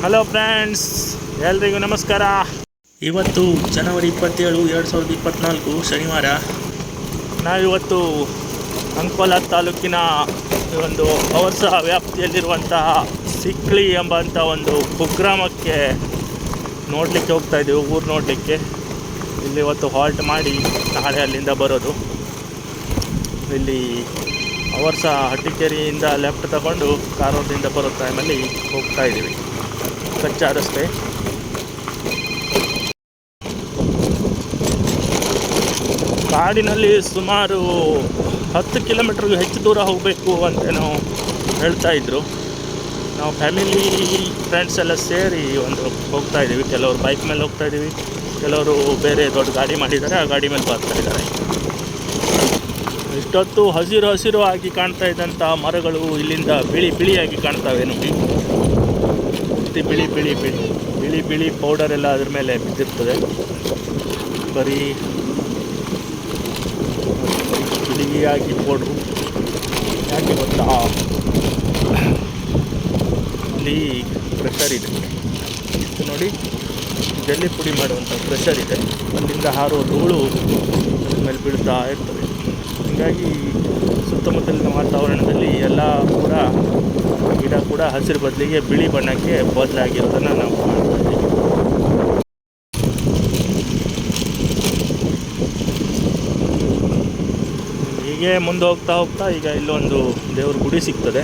Hello friends ಎಲ್ರಿಗೂ ನಮಸ್ಕಾರ. ಇವತ್ತು ಜನವರಿ ಇಪ್ಪತ್ತೇಳು ಎರಡು ಸಾವಿರದ ಇಪ್ಪತ್ತ್ನಾಲ್ಕು ಶನಿವಾರ. ನಾವಿವತ್ತು ಅಂಕೋಲ ತಾಲೂಕಿನ ಒಂದು ಅವರ್ಸ ವ್ಯಾಪ್ತಿಯಲ್ಲಿರುವಂತಹ ಸಿಕ್ಳಿ ಎಂಬಂಥ ಒಂದು ಕುಗ್ರಾಮಕ್ಕೆ ನೋಡಲಿಕ್ಕೆ ಹೋಗ್ತಾ ಇದ್ದೀವಿ ಊರು ನೋಡಲಿಕ್ಕೆ. ಇಲ್ಲಿ ಇವತ್ತು ಹಾಲ್ಟ್ ಮಾಡಿ ನಾಳೆ ಅಲ್ಲಿಂದ ಬರೋದು. ಇಲ್ಲಿ ಅವರ್ಸ ಹಟ್ಟಿಕೇರಿಯಿಂದ ಲೆಫ್ಟ್ ತಗೊಂಡು ಕಾರವಾರದಿಂದ ಬರೋ ಟೈಮಲ್ಲಿ ಹೋಗ್ತಾ ಇದ್ದೀವಿ. ಕಚ್ಚಾ ರಸ್ತೆ. ಕಾಡಿನಲ್ಲಿ ಸುಮಾರು ಹತ್ತು ಕಿಲೋಮೀಟ್ರ್ಗೂ ಹೆಚ್ಚು ದೂರ ಹೋಗಬೇಕು ಅಂತೇನೋ ಹೇಳ್ತಾ ಇದ್ರು. ನಾವು ಫ್ಯಾಮಿಲಿ, ಫ್ರೆಂಡ್ಸ್ ಎಲ್ಲ ಸೇರಿ ಒಂದು ಹೋಗ್ತಾ ಇದ್ದೀವಿ. ಕೆಲವರು ಬೈಕ್ ಮೇಲೆ ಹೋಗ್ತಾ ಇದ್ದೀವಿ. ಕೆಲವರು ಬೇರೆ ದೊಡ್ಡ ಗಾಡಿ ಮಾಡಿದ್ದಾರೆ. ಆ ಗಾಡಿ ಮೇಲೆ ಬರ್ತಾ ಇದ್ದಾರೆ ಇಷ್ಟೊತ್ತು ಹಸಿರು ಹಸಿರು ಆಗಿ ಕಾಣ್ತಾ ಇದ್ದಂಥ ಮರಗಳು ಇಲ್ಲಿಂದ ಬಿಳಿ ಬಿಳಿಯಾಗಿ ಕಾಣ್ತಾವೆ ನೋಡಿ ಬಿಳಿ ಬಿಳಿ ಬಿಳಿ ಬಿಳಿ ಬಿಳಿ ಪೌಡರ್ ಎಲ್ಲ ಅದ್ರ ಮೇಲೆ ಬಿದ್ದಿರ್ತದೆ. ಬರೀ ಬಿಳಿಯಾಗಿ ಪೌಡ್ರು ಯಾಕೆ ಗೊತ್ತಾ? ಇಲ್ಲಿ ಪ್ರೆಷರ್ ಇದೆ. ಇದು ನೋಡಿ, ಜಲ್ಲಿ ಪುಡಿ ಮಾಡುವಂಥ ಪ್ರೆಷರ್ ಇದೆ. ಅಲ್ಲಿಂದ ಹಾರುವ ಧೂಳು ಅದ್ರ ಮೇಲೆ ಬೀಳ್ತಾ ಇರ್ತದೆ. ಹೀಗಾಗಿ ಸುತ್ತಮುತ್ತಲಿನ ವಾತಾವರಣದಲ್ಲಿ ಎಲ್ಲ ಕೂಡ ಗಿಡ ಕೂಡ ಹಸಿರು ಬದಲಿಗೆ ಬಿಳಿ ಬಣ್ಣಕ್ಕೆ ಬದಲಾಗಿರೋದನ್ನು ನಾವು ಹೀಗೆ ಮುಂದೆ ಹೋಗ್ತಾ ಹೋಗ್ತಾ ಈಗ ಇಲ್ಲೊಂದು ದೇವ್ರ ಗುಡಿ ಸಿಗ್ತದೆ.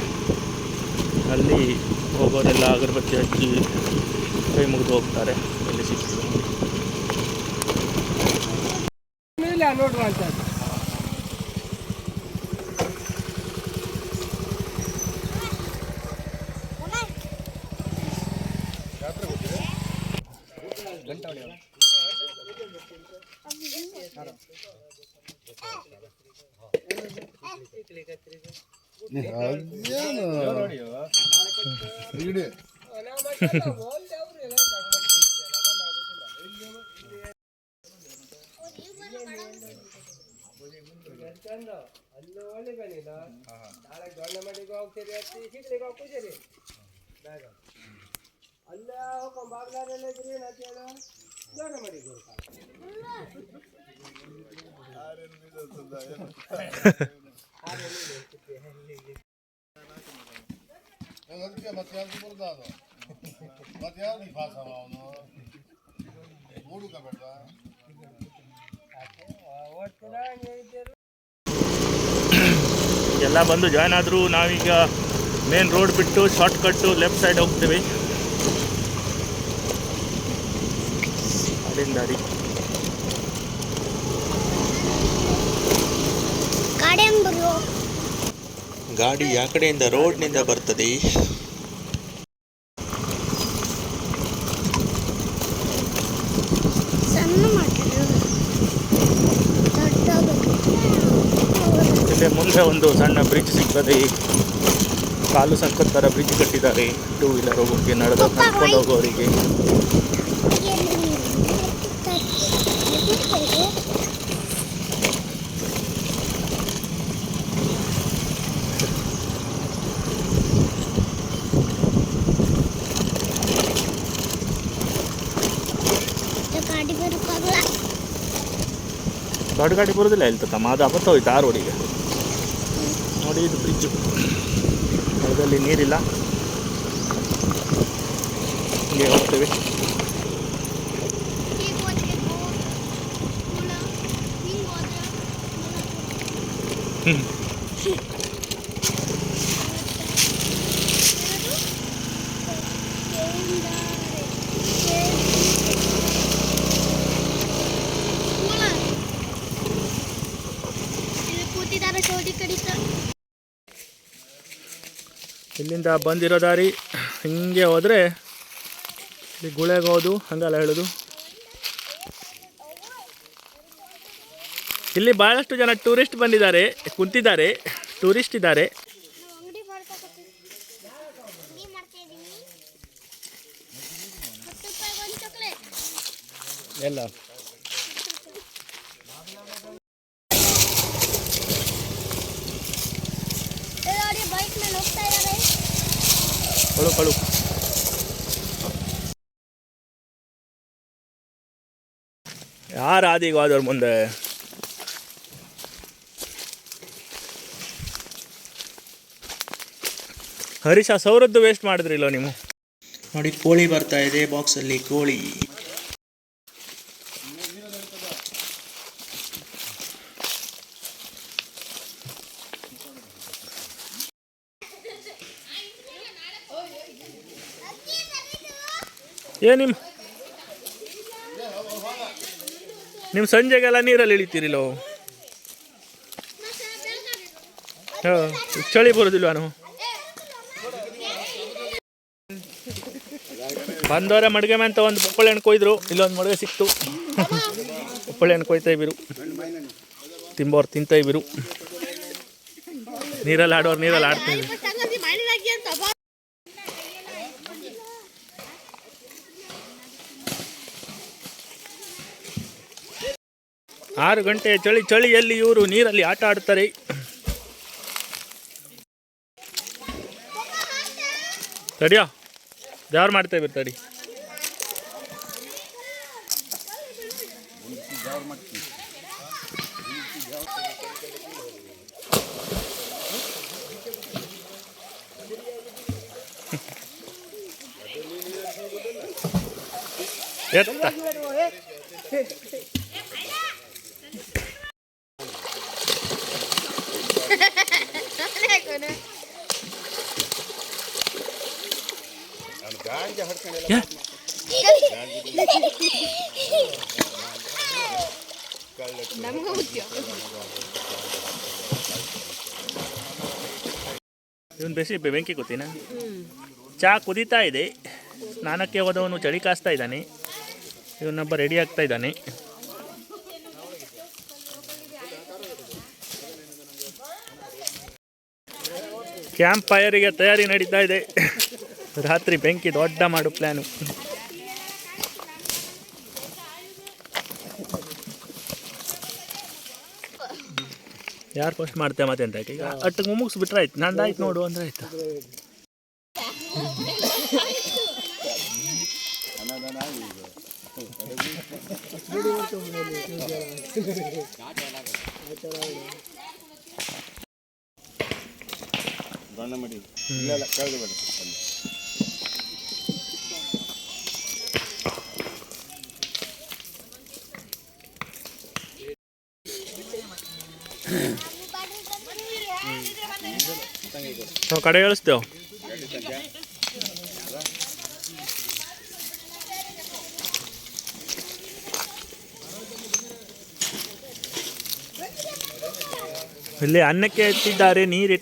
ಅಲ್ಲಿ ಹೋಗೋರೆಲ್ಲ ಅಗರಬತ್ತಿ ಹಚ್ಚಿ ಕೈ ಮುಗಿದು ಹೋಗ್ತಾರೆ. ಅಲ್ಲಿ ಸಿಗ್ತದೆ ಅಲ್ಲೂ ಒಳ್ಳೆ ಬನ್ನಿಲ್ಲ ನಾಳೆ ದೊಡ್ಡ ಮಡಿಗೆ ಹೋಗ್ತೀರಿ ಅತ್ತಿ ಸಿಗ್ಲಿಕ್ಕೆ ಹೋಗ್ತೀರಿ ಬೇಗ ಅಲ್ಲೇ ಹೋಗ್ಕೊಂಡು ಬಾಗ್ಲಾರೆಲ್ಲ ಇದ್ರಿ ನಾಚಿ ಹೇಳು ದೊಡ್ಡ ಮಡಿಗೆ ಹೋಗ್ತಾರೆ ಅದಕ್ಕೆ ಮತ್ತೆ ಯಾರು ಅದು? ಮತ್ತೆ ಯಾವ್ದು ಪಾಸ್ ಅವನು? ಮೂಡುಕ ಬೇಡ ಎಲ್ಲ ಬಂದು ಜಾಯ್ನ್ ಆದರೂ ನಾವೀಗ ಮೇನ್ ರೋಡ್ ಬಿಟ್ಟು ಶಾರ್ಟ್ ಕಟ್ಟು ಲೆಫ್ಟ್ ಸೈಡ್ ಹೋಗ್ತೀವಿ. ಅಲ್ಲಿಂದ ಅಡಿ. ಗಾಡಿ ಯಾಕಡೆಯಿಂದ ಕಡೆಯಿಂದ ರೋಡ್ನಿಂದ ಇಲ್ಲಿ ಮುಂದೆ ಒಂದು ಸಣ್ಣ ಬ್ರಿಡ್ಜ್ ಸಿಗ್ತದೆ. ಕಾಲು ಸಂಕದ ಥರ ಬ್ರಿಡ್ಜ್ ಕಟ್ಟಿದ್ದಾರೆ ಟೂ ವೀಲರ್ ಹೋಗೋಕ್ಕೆ ನಡೆದು ನಡ್ಕೊಂಡು ಹೋಗೋರಿಗೆ ಗಾಡಿ ಬರೋಕ್ಕಾಗಲ್ಲ ದೊಡ್ಡ ಗಾಡಿ ಬರೋದಿಲ್ಲ ಇಲ್ಲಿ ತಮ್ಮ ಅದು ಅಬತ್ತ ಹೋಯ್ತು ಆ ರೋಡಿಗೆ ನೋಡಿ ಇದು ಬ್ರಿಡ್ಜು ಅದರಲ್ಲಿ ನೀರಿಲ್ಲ. ಹಿಂಗೆ ಹೋಗ್ತೇವೆ. ಈಗ ಇಲ್ಲಿಂದ ಬಂದಿರೋ ದಾರಿ ಹಿಂಗೆ ಹೋದರೆ ಇಲ್ಲಿ ಗುಳೆಗೆ ಹೋದು ಹಂಗಲ್ಲ ಹೇಳೋದು. ಇಲ್ಲಿ ಭಾಳಷ್ಟು ಜನ ಟೂರಿಸ್ಟ್ ಬಂದಿದ್ದಾರೆ ಕುಂತಿದ್ದಾರೆ ಟೂರಿಸ್ಟ್ ಇದ್ದಾರೆ. ನಾವು ಅಂಗಡಿ ಮಾಡ್ಕೊತೀವಿ ಅಂಗಡಿ ಮಾಡ್ತಾ ಇದ್ದೀವಿ ಹತ್ತು ರೂಪಾಯಿಗೆ ಒಂದು ಚಾಕ್ಲೇಟ್ ಎಲ್ಲ ನೋಡಿ ಬೈಕ್ ಮೇಲೆ ಹೋಗ್ತಾ ಇದ್ದಾರೆ ಕಳು ಕಳು ಯಾರು ಆದಿಗೆ ಹೋದವ್ರ ಮುಂದೆ ಹರೀಶ ಸೌರದ್ದು ವೇಸ್ಟ್ ಮಾಡಿದ್ರಿಲ್ಲ ನೀವು? ನೋಡಿ ಕೋಳಿ ಬರ್ತಾ ಇದೆ ಬಾಕ್ಸಲ್ಲಿ ಕೋಳಿ. ಏನಿಮ್ಮ ನಿಮ್ಮ ನಿಮ್ಮ ಸಂಜೆಗೆಲ್ಲ ನೀರಲ್ಲಿ ಇಳಿತೀರಿಲ್ಲ ಹಾಂ, ಚಳಿ ಬರೋದಿಲ್ವ ನಾವು? ಬಂದವರ ಮಡಿಗೆ ಅಂತ ಒಂದು ಪಪ್ಪಳೆ ಹಣ್ಣು ಕೊಯ್ದ್ರು, ಇಲ್ಲೊಂದು ಮಡಿಗೆ ಸಿಕ್ತು. ಪಪ್ಪಳೆ ಹಣ್ಣು ಕೊಯ್ತಾ ಇಬ್ಬಿರು ತಿಂಬೋರು ತಿಂತ ಇಬ್ಬಿರು ನೀರಲ್ಲಿ ಆಡೋರು ನೀರಲ್ಲಿ ಆಡ್ತೀವಿ ಆರು ಗಂಟೆ ಚಳಿ ಚಳಿಯಲ್ಲಿ ಇವರು ನೀರಲ್ಲಿ ಆಟ ಆಡ್ತಾರೆ ತಡಿಯೋ? ಯಾರು ಮಾಡ್ತಾ ತಡಿ. ಎತ್ತ. ಇವನು ಬೇಸಿ ಬೆಂಕಿ ಕೂತೀನ? ಚಹಾ ಕುದೀತಾ ಇದೆ. ಸ್ನಾನಕ್ಕೆ ಹೋದವನು ಚಳಿ ಕಾಸ್ತಾ ಇದ್ದಾನೆ. ಇವನೊಬ್ಬ ರೆಡಿ ಆಗ್ತಾ ಇದ್ದಾನೆ. ಕ್ಯಾಂಪ್ ಫೈರಿಗೆ ತಯಾರಿ ನಡೀತಾ ಇದೆ. ರಾತ್ರಿ ಬೆಂಕಿ ದೊಡ್ಡ ಮಾಡು ಪ್ಲ್ಯಾನು ಯಾರು ಫಸ್ಟ್ ಮಾಡ್ತೇವೆ ಮತ್ತೆ ಅಂತ ಈಗ ಅಟ್ಟಿಗೆ ಮುಗಿಸ್ಬಿಟ್ರೆ ಆಯ್ತು. ನಂದು ಆಯ್ತು ನೋಡು ಅಂದ್ರೆ ಆಯ್ತು? ದೊಣ್ಣೆ ಮಾಡಿ. ಇಲ್ಲ ಕಳೆದು ಬೇಡ. ಅಲ್ಲಿ. ಕಡೆ ಹೇಳಿಸ್ತೇವೆ. ಇಲ್ಲಿ ಅನ್ನಕ್ಕೆ ಇಟ್ಟಿದ್ದಾರೆ ನೀರು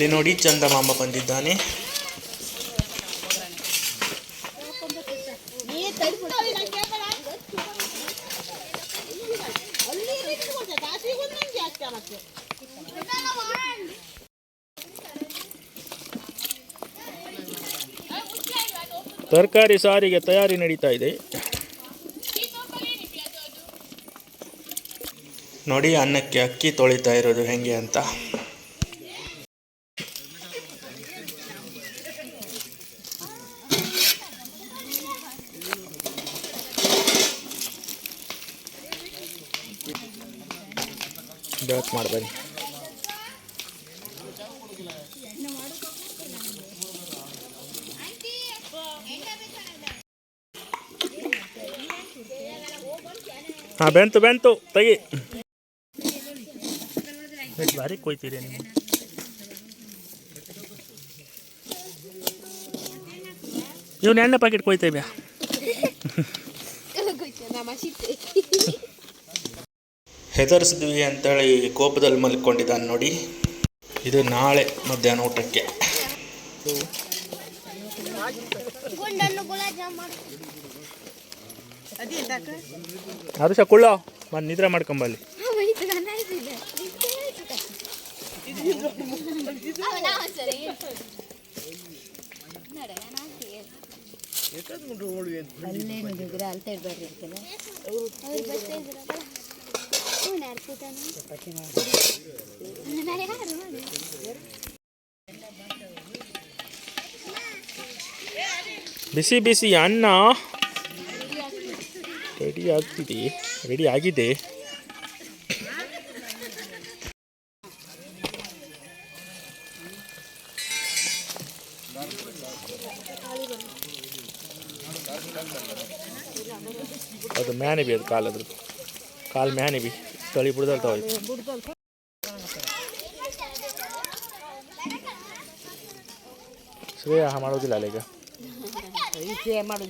ಇಲ್ಲಿ ನೋಡಿ ಚಂದಮಾಮ ಬಂದಿದ್ದಾನೆ. ತರಕಾರಿ ಸಾರಿಗೆ ತಯಾರಿ ನಡೀತಾ ಇದೆ. ನೋಡಿ ಅನ್ನಕ್ಕೆ ಅಕ್ಕಿ ತೊಳಿತಾ ಇರೋದು ಹೆಂಗೆ ಅಂತ. ಬೆಳಕು ಮಾಡಬೇಡಿ. ಹಾಂ ಬೆಂತು ಬೆಂತು ತೆಗಿ. ಭಾರಿ ಕೊಯ್ತೀರಿ ನೀವು. ಇವನು ಎಣ್ಣೆ ಪ್ಯಾಕೆಟ್ ಕೊಯ್ತೇವ್ಯಾ ಹೆದರ್ಸಿದ್ವಿ ಅಂತೇಳಿ ಕೋಪದಲ್ಲಿ ಮಲ್ಕೊಂಡಿದ್ದಾನೆ ನೋಡಿ. ಇದು ನಾಳೆ ಮಧ್ಯಾಹ್ನ ಊಟಕ್ಕೆ. ಅದು ಕುಳ್ಳ. ಬಂದು ನಿದ್ರೆ ಮಾಡ್ಕೊಂಬಲ್ಲಿ ಅಲ್ಲೇ ಅವರು ಅಲ್ತಾ ಇಡ್ಬಾರ್ದು ಬಿಸಿ ಬಿಸಿ ಅನ್ನ ರೆಡಿ ಆಗ್ತಿದೆ ರೆಡಿ ಆಗಿದೆ ಅದು ಮ್ಯಾನೆ ಬಿ ಅದು ಕಾಲು ಅದ್ರದ್ದು ಕಾಲು ಮ್ಯಾನೆ ಬಿ తల్లి ఇప్పుడు తల్లుతా శ్రేయ હા મારો જિલ્લા લેગા એ છે મારો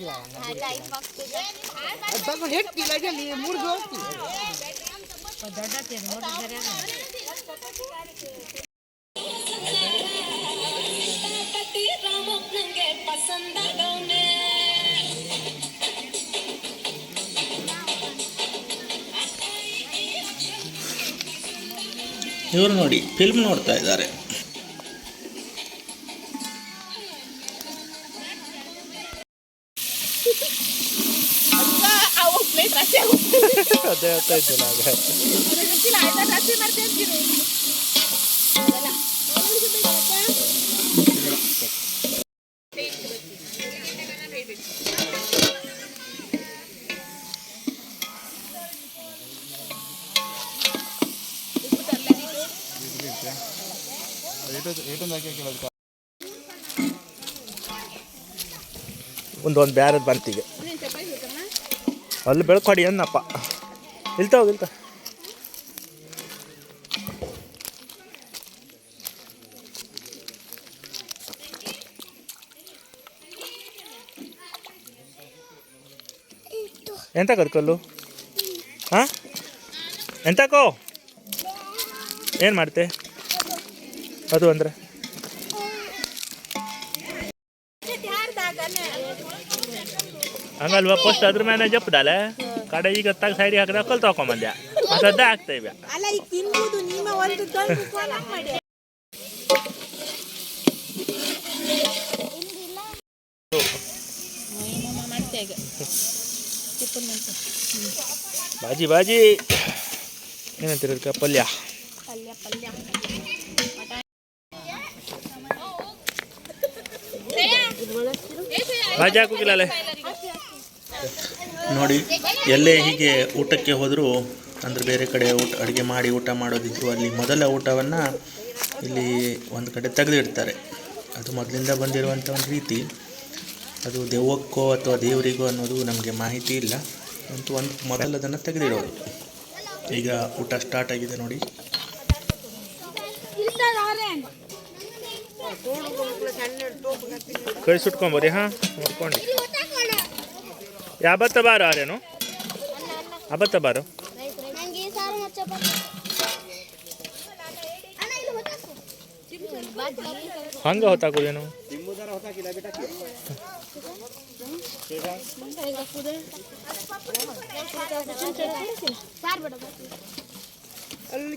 ಇವರು ನೋಡಿ ಫಿಲ್ಮ್ ನೋಡ್ತಾ ಇದ್ದಾರೆ. ಅದೇ ಹೇಳ್ತಾ ಇದ್ದೆ ಒಂದು ಒಂದು ಬ್ಯಾರದ್ ಬಂತಿಗೆ. ಅಲ್ಲಿ ಬೆಳ್ಕೊಡಿ ಅನ್ನಪ್ಪ ಇಲ್ತಾವ ಇಲ್ತ? ಎಂತ ಕಲ್ಲು? ಹಾ? ಎಂತಕೋ? ಏನು ಮಾಡ್ತೆ? ಅದು ಅಂದ್ರೆ? ಹಂಗಲ್ವಾ? ಫಸ್ಟ್ ಅದ್ರ ಮೇಲೆ ಜಪ್ಪದಲ್ಲ ಕಡೆ ಈಗ ತಗ ಸೈಡ್ ಹಾಕಿದ ಕಲ್ ತಗೊಂಬಂದ್ಯ ಅದದ್ದೇ ಆಗ್ತಾ ಇವೆ. ಬಾಜಿ ಬಾಜಿ. ಏನಂತೀರ ಅದಕ್ಕೆ? ಪಲ್ಯ. ಪಲ್ಯ ಪಲ್ಯ ಹಾಕೋಗಿಲ್ಲ ನೋಡಿ, ಎಲ್ಲೇ ಹೀಗೆ ಊಟಕ್ಕೆ ಹೋದರೂ ಅಂದರೆ ಬೇರೆ ಕಡೆ ಊಟ, ಅಡುಗೆ ಮಾಡಿ ಊಟ ಮಾಡೋದಿದ್ರು, ಅಲ್ಲಿ ಮೊದಲ ಊಟವನ್ನು ಇಲ್ಲಿ ಒಂದು ಕಡೆ ತೆಗೆದಿಡ್ತಾರೆ. ಅದು ಮೊದಲಿಂದ ಬಂದಿರುವಂಥ ಒಂದು ರೀತಿ. ಅದು ದೆವ್ವಕ್ಕೋ ಅಥವಾ ದೇವರಿಗೋ ಅನ್ನೋದು ನಮಗೆ ಮಾಹಿತಿ ಇಲ್ಲ. ಅಂತೂ ಒಂದು ಮೊದಲದನ್ನು ತೆಗೆದಿಡೋದು. ಈಗ ಊಟ ಸ್ಟಾರ್ಟ್ ಆಗಿದೆ ನೋಡಿ. ಕೈ ಸುಟ್ಕೊಂಬರಿ ಹಾಂ? ನೋಡ್ಕೊಂಡು. ಯಾವತ್ತ ಬಾರ ಆರೇನು? ಅಬತ್ತ ಬಾರು? ಹಂಗ ಹೊತ್ತಾಕೋದೇನು ಅಲ್ಲಿ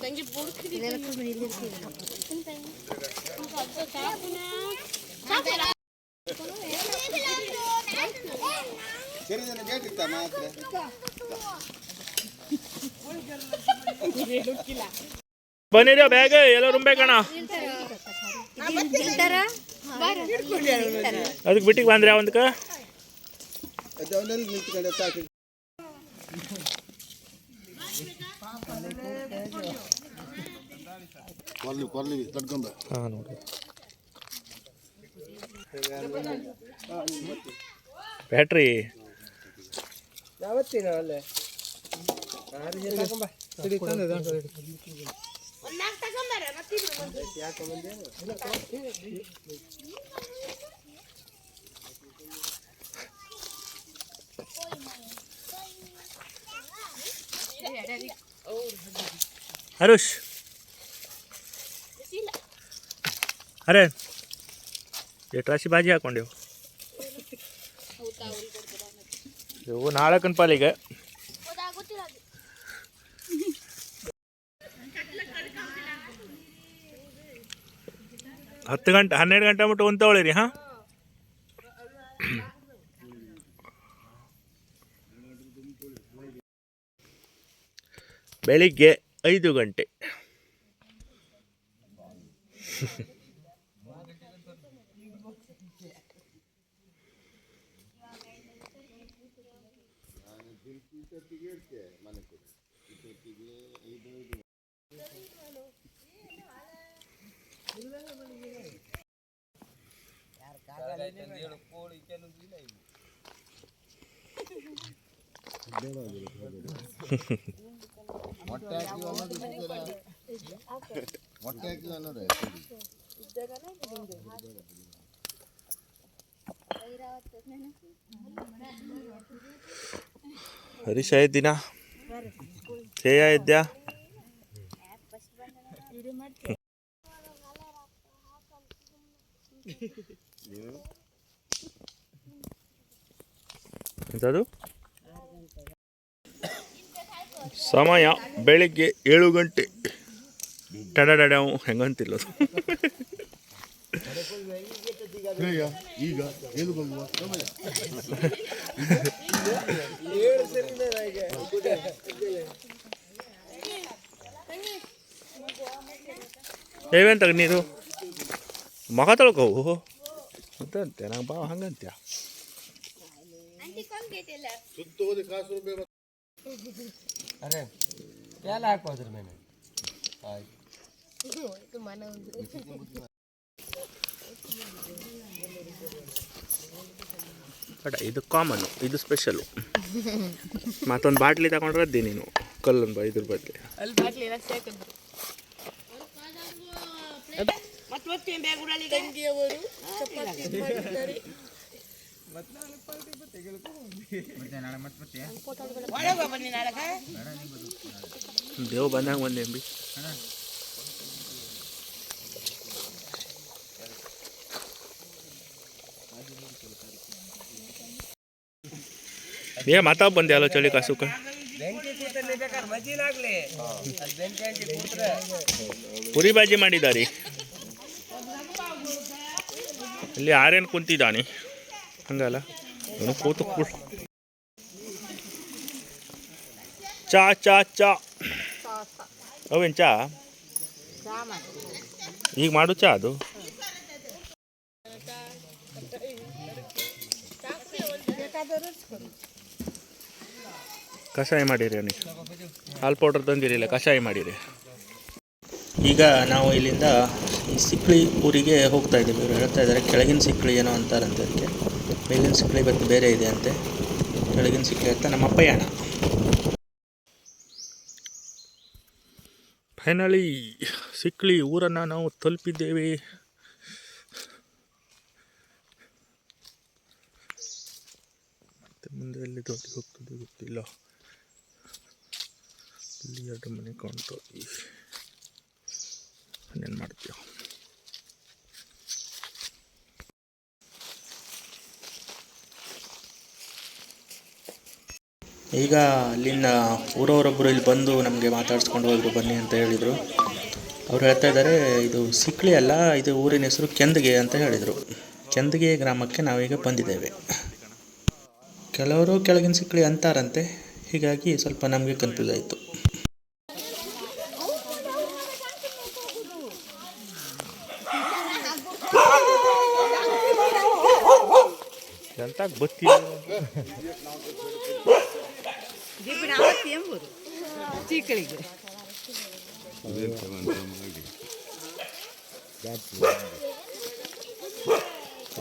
ತಂಗಿ ಬುಡ್ಕಿದಿ ಬನ್ನಿರಿ ಬ್ಯಾಗ್ ಎಲ್ಲ ರುಂಬೇಕಣ ಅದಕ್ಕೆ ಬಿಟ್ಟಿಗೆ ಬಂದ್ರೆ ಒಂದಕ್ಕೆ ಕೊರ್ಲಿ ಕೊರ್ಲಿ ತಡ್ಕೊಂಬ ಹಾಂ ನೋಡಿ ಬ್ಯಾಟ್ರಿ ಯಾವತ್ತಿನ ಅಲ್ಲೇ? ಆರು ಜನ ತಗೊಂಬ ಹರುಷ್. ಅರೆ ಎಟ್ರಾಸಿ ಬಾಜಿ ಹಾಕೊಂಡೆವು. ಇವು ನಾಲ್ಕನ ಪಾಲಿಗೆ ಹತ್ತು ಗಂಟೆ ಹನ್ನೆರಡು ಗಂಟೆ ಮಟ್ಟ ಒಂದು ತಗೊಳ್ಳಿರಿ ಹಾಂ? ಬೆಳಿಗ್ಗೆ ಐದು ಗಂಟೆ. ಮೊಟ್ಟೆ ಹಾಕಿ ಅನ್ನೋದು ಸಿಗ್ತದೆ. ಮೊಟ್ಟೆ ಹಾಕಿ ಅನ್ನೋದು ಹರೀಶ ಇದ್ದೀನಾ ಶ್ರೇಯ ಇದ್ಯಾ ಎಂಥದ್ದು ಸಮಯ ಬೆಳಿಗ್ಗೆ ಏಳು ಗಂಟೆ. ಟಡಡಡವು ಹೆಂಗಂತಿಲ್ಲ ಅದು ಹೇಯ, ಈಗ ಬರುವ ಏಳು ನೀರು ಮಗ ತೊಳ್ಕೋವು ಅಂತಂತೆ ನಂಗೆ ಬಾ ಹಂಗಂತ್ಯ ಆಂಟಿ ಕೊಂಗೇಟ್ ಎಲ್ಲ ಸುತ್ತ ಹೋದ ಕಾಸು ರೂಪಾಯಿ ಅರೆ ಪ್ಯಾಲ ಮೇಲೆ ಆಯ್ತು ಇದು ಮನ ಒಂದು ಬಟ್ ಇದು ಕಾಮನ್ನು ಇದು ಸ್ಪೆಷಲು ಮತ್ತೊಂದು ಬಾಟ್ಲಿ ತಗೊಂಡ್ರದ್ದಿ ನೀನು. ಕಲ್ಲೊಂದು ಇದ್ರ ಬದಲಿ. ಅಲ್ಲಿ ಬಾಟ್ಲಿ ಎಲ್ಲ ಸಾಕಂದ್ರು ಮತ್ತೆ ಮತ್ತೆ ಬೇಗುಡಲಿ ಗಂಜಿಯವರು ಚಪಾತಿ ಮಾಡಿದ್ದಾರೆ. ಒಳಗೆ ಬನ್ನಿ ನಾಳಕ ದೇವ್ ಬಂದಾಗ ಒಂದೇ ಎಂಬಿ. ಏ ಮಾತಾ ಬಂದೆ ಅಲ್ಲ ಚಳಿ ಕಾಸುಕ. ಬೆಂಕಿ ಬಾಜಿ ಬೇಕಾದ್ರೆ ಮಜ್ಜಿಲಾಗ್ಲಿ ಅಲ್ಲಿ ಬೆಂಕಿ ಹಂಚಿ ಕೂತ್ರೆ ಪುರಿ ಬಾಜಿ ಮಾಡಿದಾರಿ ಇಲ್ಲಿ ಯಾರೇನು ಕುಂತಿದ್ದಾನೆ? ಹಂಗಲ್ಲ. ಅವನು ಕೂತು ಕೂತ್ ಚಾ ಚಾ ಚಾ. ಅವೇನು ಚಾ? ಈಗ ಮಾಡು ಚಾ ಅದು. ಕಷಾಯ ಮಾಡಿರಿ ಅವನಿಗೆ. ಹಾಲು ಪೌಡರ್ ತಂದಿರಿಲ್ಲ, ಕಷಾಯ ಮಾಡಿರಿ. ಈಗ ನಾವು ಇಲ್ಲಿಂದ ಸಿಕ್ಳಿ ಊರಿಗೆ ಹೋಗ್ತಾ ಇದ್ದೀವಿ. ಇವರು ಹೇಳ್ತಾ ಇದ್ದಾರೆ, ಕೆಳಗಿನ ಸಿಕ್ಳಿ ಏನೋ ಅಂತಾರಂತೆ ಅದಕ್ಕೆ. ಮೇಲಿನ ಸಿಕ್ಳಿ ಇವತ್ತು ಬೇರೆ ಇದೆ ಅಂತೆ. ಕೆಳಗಿನ ಸಿಕ್ಳಿ ಅಂತ ನಮ್ಮ ಪಯಣ ಫೈನಲಿ ಸಿಕ್ಳಿ ಊರನ್ನು ನಾವು ತಲುಪಿದ್ದೇವೆ. ಮತ್ತೆ ಮುಂದೆ ಎಲ್ಲಿ ದೊಡ್ಡ ಹೋಗ್ತದೆ ಗೊತ್ತಿಲ್ಲ. ಇಲ್ಲಿ ಎರಡು ಮನೆ ಕಾಣ್ತಾ ಇನ್ನೇನು ಮಾಡ್ತೀಯ? ಈಗ ಅಲ್ಲಿನ ಊರವರೊಬ್ಬರು ಇಲ್ಲಿ ಬಂದು ನಮಗೆ ಮಾತಾಡ್ಸ್ಕೊಂಡು ಹೋದರು, ಬನ್ನಿ ಅಂತ ಹೇಳಿದರು. ಅವ್ರು ಹೇಳ್ತಾ ಇದ್ದಾರೆ, ಇದು ಸಿಕ್ಳಿ ಅಲ್ಲ, ಇದು ಊರಿನ ಹೆಸರು ಕೆಂದಗೆ ಅಂತ ಹೇಳಿದರು. ಕೆಂದಗೆ ಗ್ರಾಮಕ್ಕೆ ನಾವೀಗ ಬಂದಿದ್ದೇವೆ. ಕೆಲವರು ಕೆಳಗಿನ ಸಿಕ್ಳಿ ಅಂತಾರಂತೆ, ಹೀಗಾಗಿ ಸ್ವಲ್ಪ ನಮಗೆ ಕನ್ಫ್ಯೂಸ್ ಆಯಿತು. ಎಂತ ಆವತ್ತಿ ಎಂಬುದು. ಚೀಕಳಿಗೆ.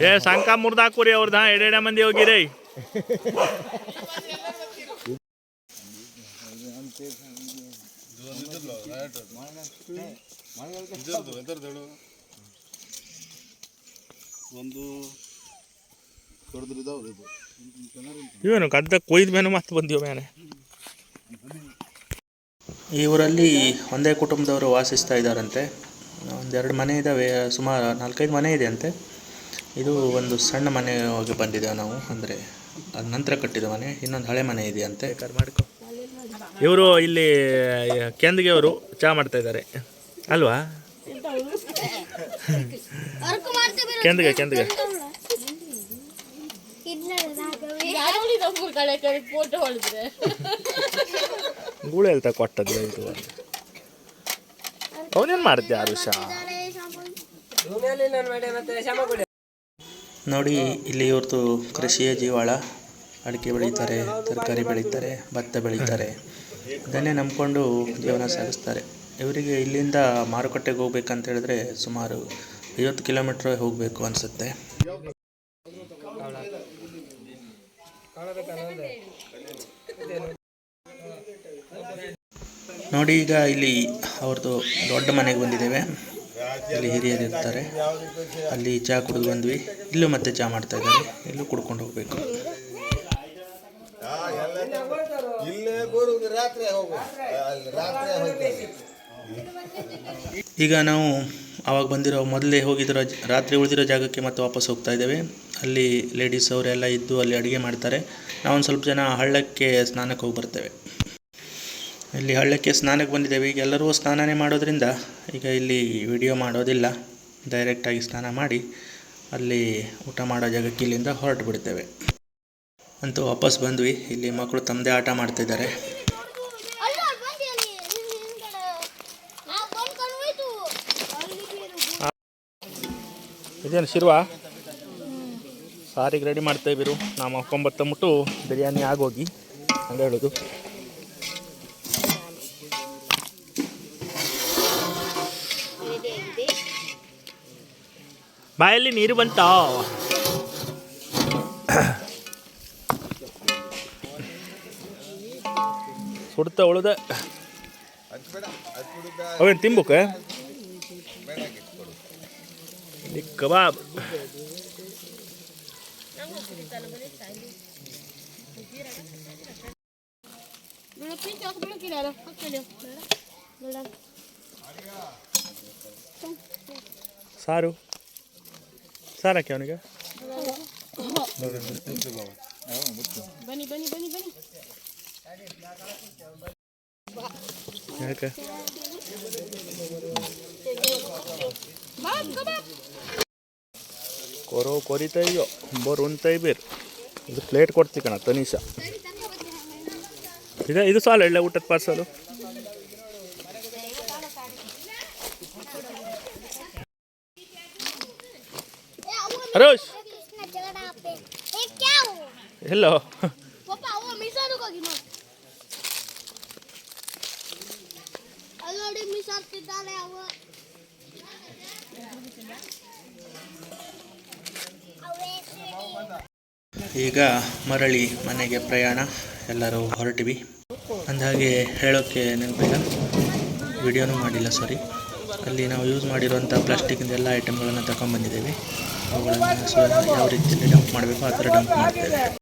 ಏ, ಸಂಕ ಮುರ್ದು ಹಾಕುರಿ ಅವ್ರದ್ದು ಎರಡೆರಡು ಮಂದಿ ಹೋಗಿರಿ. ಒಂದು ಇವೇನು ಗದ್ದ ಕೊಯ್ದ ಮೇಲೆ ಮತ್ತೆ ಬಂದಿವ ಮೇಲೆ ಈ ಊರಲ್ಲಿ ಒಂದೇ ಕುಟುಂಬದವರು ವಾಸಿಸ್ತಾ ಇದ್ದಾರಂತೆ. ಒಂದೆರಡು ಮನೆ ಇದ್ದಾವೆ ಸುಮಾರು ನಾಲ್ಕೈದು ಮನೆ ಇದೆ ಅಂತೆ. ಇದು ಒಂದು ಸಣ್ಣ ಮನೆ ಹೋಗಿ ಬಂದಿದ್ದೇವೆ ನಾವು ಅಂದರೆ ಅದ ನಂತರ ಕಟ್ಟಿದ ಮನೆ ಇನ್ನೊಂದು ಹಳೆ ಮನೆ ಇದೆಯಂತೆ ಮಾಡ್ಕೊ ಇವರು ಇಲ್ಲಿ ಕೆಂದಿಗೆ ಅವರು ಚಹಾ ಮಾಡ್ತಾ ಇದ್ದಾರೆ. ಅಲ್ವಾ? ಕೆಂದಿಗೆ ಕೆಂದಿಗೆ ಇಲ್ಲ ರಾಘವೇ ಯಾರು ನಮ್ಗೆ ಕಡೆ ಕಡೆ ಫೋಟೋ ಹೊಡೆದ್ರೆ ಗೂಳೆ ಹೇಳ್ತಾ ಕೊಟ್ಟದ್ದು ಇದು. ಅವನೇನು ಮಾಡ್ತೀಯ ಆರುಷ? ನಾನು ಮಾಡಿ ಮತ್ತೆ ಶ್ರಮ ನೋಡಿ ಇಲ್ಲಿ ಇವ್ರದ್ದು ಕೃಷಿಯ ಜೀವಾಳ. ಅಡಿಕೆ ಬೆಳೀತಾರೆ ತರಕಾರಿ ಬೆಳೀತಾರೆ ಭತ್ತ ಬೆಳೀತಾರೆ. ಇದನ್ನೇ ನಂಬಿಕೊಂಡು ಜೀವನ ಸಾಗಿಸ್ತಾರೆ. ಇವರಿಗೆ ಇಲ್ಲಿಂದ ಮಾರುಕಟ್ಟೆಗೆ ಹೋಗ್ಬೇಕಂತ ಹೇಳಿದ್ರೆ ಸುಮಾರು ಐವತ್ತು ಕಿಲೋಮೀಟ್ರ್ ಹೋಗಬೇಕು ಅನಿಸುತ್ತೆ. ನೋಡಿ, ಈಗ ಇಲ್ಲಿ ಅವ್ರದ್ದು ದೊಡ್ಡ ಮನೆಗೆ ಬಂದಿದ್ದೇವೆ. ಇಲ್ಲಿ ಹಿರಿಯರು ಇರ್ತಾರೆ. ಅಲ್ಲಿ ಚಹಾ ಕುಡಿದು ಬಂದ್ವಿ. ಇಲ್ಲೂ ಮತ್ತೆ ಚಹಾ ಮಾಡ್ತಾ ಇದ್ದಾರೆ. ಇಲ್ಲೂ ಕುಡ್ಕೊಂಡು ಹೋಗ್ಬೇಕು. ಈಗ ನಾವು ಆವಾಗ ಬಂದಿರೋ ಮೊದಲೇ ಹೋಗಿದ್ದಿರೋ ರಾತ್ರಿ ಉಳಿದಿರೋ ಜಾಗಕ್ಕೆ ಮತ್ತೆ ವಾಪಸ್ ಹೋಗ್ತಾ ಇದ್ದೇವೆ. ಅಲ್ಲಿ ಲೇಡೀಸ್ ಅವರೆಲ್ಲ ಇದ್ದು ಅಲ್ಲಿ ಅಡುಗೆ ಮಾಡ್ತಾರೆ. ನಾವೊಂದು ಸ್ವಲ್ಪ ಜನ ಹಳ್ಳಕ್ಕೆ ಸ್ನಾನಕ್ಕೆ ಹೋಗಿ ಬರ್ತೇವೆ. ಇಲ್ಲಿ ಹಳ್ಳಕ್ಕೆ ಸ್ನಾನಕ್ಕೆ ಬಂದಿದ್ದೇವೆ. ಈಗ ಎಲ್ಲರೂ ಸ್ನಾನನೇ ಮಾಡೋದ್ರಿಂದ ಈಗ ಇಲ್ಲಿ ವಿಡಿಯೋ ಮಾಡೋದಿಲ್ಲ. ಡೈರೆಕ್ಟಾಗಿ ಸ್ನಾನ ಮಾಡಿ ಅಲ್ಲಿ ಊಟ ಮಾಡೋ ಜಾಗಕ್ಕೆ ಇಲ್ಲಿಂದ ಹೊರಟು ಬಿಡ್ತೇವೆ. ಅಂತೂ ವಾಪಸ್ ಬಂದ್ವಿ. ಇಲ್ಲಿ ಮಕ್ಕಳು ತಮ್ಮದೇ ಆಟ ಮಾಡ್ತಿದ್ದಾರೆ ಅಲ್ಲ ಅಲ್ಲಿ ಬಂದಿ ಅಲ್ಲಿ ಇಲ್ಲಿ ಹಿಂದ್ಗಡೆ ನಾವು ಕೊಂಡ್ಕೊಂಡು ಹೋಯ್ತು ಅಲ್ಲಿ ಬೇರು ಇದೇನು ಶಿರ್ವಾ? ಸಾರಿಗೆ ರೆಡಿ ಮಾಡ್ತಾ ಇದ್ದೀರು. ನಾವು ಹಾಕೊಂಬತ್ತಂಬಿಟ್ಟು ಬಿರಿಯಾನಿ ಆಗೋಗಿ ಅಂತ ಹೇಳೋದು. ಬಾಯಲ್ಲಿ ನೀರು ಬಂತ? ಸುಡ್ತಾ ಉಳ್ದ. ಅವೇನು ತಿನ್ಬೇಕು ಇಲ್ಲಿ ಕಬಾಬ್ ಬೇಡ ಪ್ರೀತಿ ಹಾಕಿ ಬೆಳಕಿಲ್ಲ ಹಾಕಲಿ ಬೇಡ ಸಾರು ಸಾರಕ್ಕೆ ಅವನಿಗೆ ಬನ್ನಿ ಬನ್ನಿ ಬನ್ನಿ ಬನ್ನಿ ಯಾಕೆ ಕೊರಿತಾ ಇದೆಯೋ ಕೊರೋ ಬೋರ್ ಬೇರ್ ಇದು ಪ್ಲೇಟ್ ಕೊಡ್ತಿ ಕಣ, ತನೀಷ. ಇದೆ, ಇದು ಸಾಲ ಎಳ್ಳೆ ಊಟದ ಪಾರ್ಸಲು ಹರೋಶ್! ಎಲ್ಲೋ? ನೋಡಿ ಮಿಸಾರ್ತಿದ್ದಾನೆ ಅವ. ಈಗ ಮರಳಿ ಮನೆಗೆ ಪ್ರಯಾಣ. ಎಲ್ಲರೂ ಹೊರಟಿವಿ. ಅಂದಹಾಗೆ ಹೇಳೋಕ್ಕೆ ನೆನಪಿಲ್ಲ. ವಿಡಿಯೋನೂ ಮಾಡಿಲ್ಲ ಸಾರಿ ಅಲ್ಲಿ ನಾವು ಯೂಸ್ ಮಾಡಿರುವಂಥ ಪ್ಲಾಸ್ಟಿಕ್ಕಿಂದ ಎಲ್ಲ ಐಟಮ್ಗಳನ್ನು ತಗೊಂಡ್ಬಂದಿದ್ದೀವಿ ಅವುಗಳನ್ನು ಯಾವ ರೀತಿಯಲ್ಲಿ ಡಂಪ್ ಮಾಡಬೇಕು ಆ ಥರ ಡಂಪ್ ಮಾಡ್ತೇವೆ.